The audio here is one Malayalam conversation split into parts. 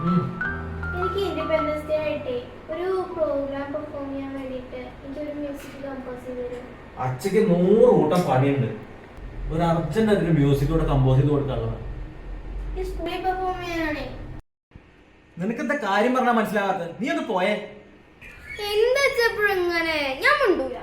എനിക്ക് ഇൻഡിപെൻഡൻസ് ഡേ ആയിട്ട് ഒരു പ്രോഗ്രാം പെർഫോം ചെയ്യാൻ വേണ്ടിയിട്ട് എനിക്കൊരു മ്യൂസിക് കമ്പോസ് ചെയ്തു അച്ഛക്ക് നൂറ് കൂട്ടം പണിയുണ്ട്. ഒരു അർജന്റ് ആയിട്ട് മ്യൂസിക് കൂടെ കമ്പോസ് ചെയ്ത് കൊടുക്കാനുള്ളതാണ് പെർഫോം ചെയ്യാനാണേ. നിനക്ക് എന്താ കാര്യം പറഞ്ഞാൽ മനസ്സിലാകാത്തത്? നീ ഒന്ന് പോയേ. എന്താ ഇങ്ങനെ? ഞാൻ മിണ്ടൂല.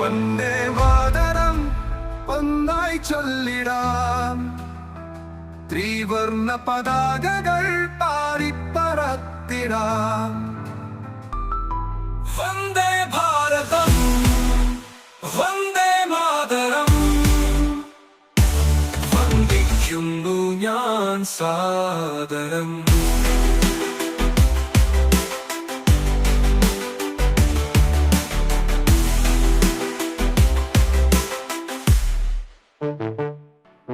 വന്ദേ മാതരം ഒന്നായി ചൊല്ലിടാം. ത്രിവർണ പതാകകൾ പാറിപ്പറത്തിടാം. വന്ദേ ഭാരതം വന്ദേ മാതരം. വന്ദിക്കുന്നു ഞാൻ സാദരം.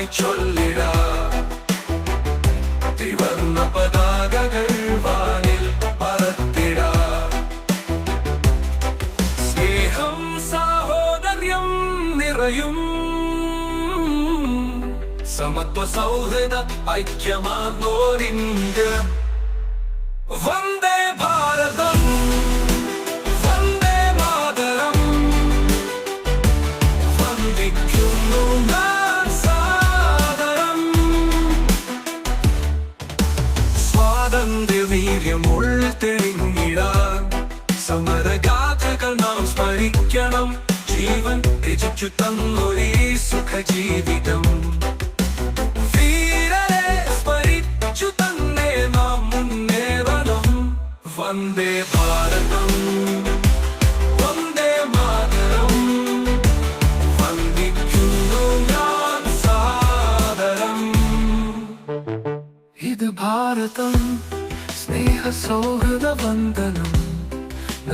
ഒന്നായി ചൊല്ലിടാം ത്രിവർണ പതാകകൾ വാനിൽ പറത്തിടാം സ്നേഹം സാഹോദര്യം നിറയും സമത്വ സൗഹൃദ ഐക്യമാർന്നോരിന്ത്യ വന്ദേ ഭാരതം സ്മരിക്കണം ജീവൻ ത്യജിച്ചു തന്നൊരേ സുഖജീവിതം വീരരെ സ്മരിച്ചു തന്നെ നാം മുന്നേറണം വന്ദേ ഭാരതം വന്ദേ മാതരം വന്ദിക്കുന്നു ഞാൻ സാദരം ഇത് ഭാരതം സ്നേഹ സൗഹൃദ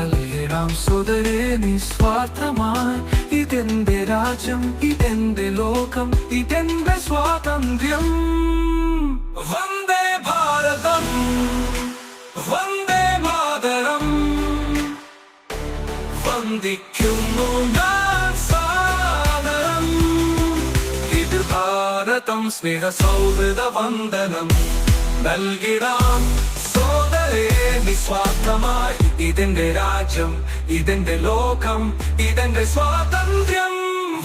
വന്ദനം സുതരെ നിസ്വാർത്ഥമായി. ഇതെന്റെ രാജ്യം ഇതെന്റെ ലോകം ഇതെന്റെ സ്വാതന്ത്ര്യം. വന്ദേ ഭാരതം വന്ദേ മാതരം. വന്ദിക്കുന്നു ഞാൻ ഇത് ഭാരതം സ്നേഹ സൗഹൃദ വന്ദനം നൽകിടാം. സോദരേ നിസ്വാർത്ഥമായി ഇതിന്റെ രാജ്യം ഇതിന്റെ ലോകം ഇതിന്റെ സ്വാതന്ത്ര്യം.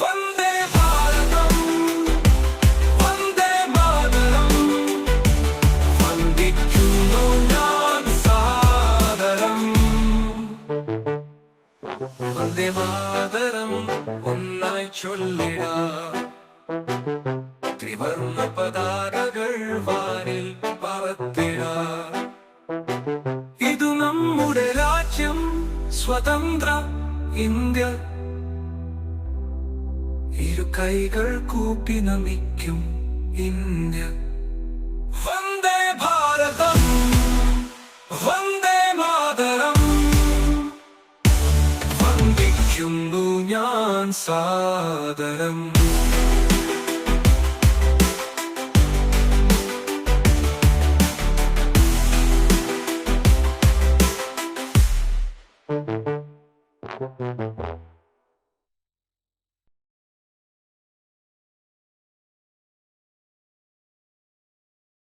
വന്ദേ ഭാരതം വന്ദേ മാതരം വന്ദിക്കുന്നു ഞാൻ സാദരം. വന്ദേ മാതരം ഒന്നായി ചൊല്ലിടാം. ത്രിവർണ പതാകകൾ വാനിൽ പറത്തിടാം. സ്വതന്ത്ര ഇന്ത്യ ഇരു കൈകൾ കൂപ്പി നമിക്കും ഇന്ത്യ വന്ദേ ഭാരതം വന്ദേ മാതരം വന്ദിക്കുന്നു ഞാൻ സാദരം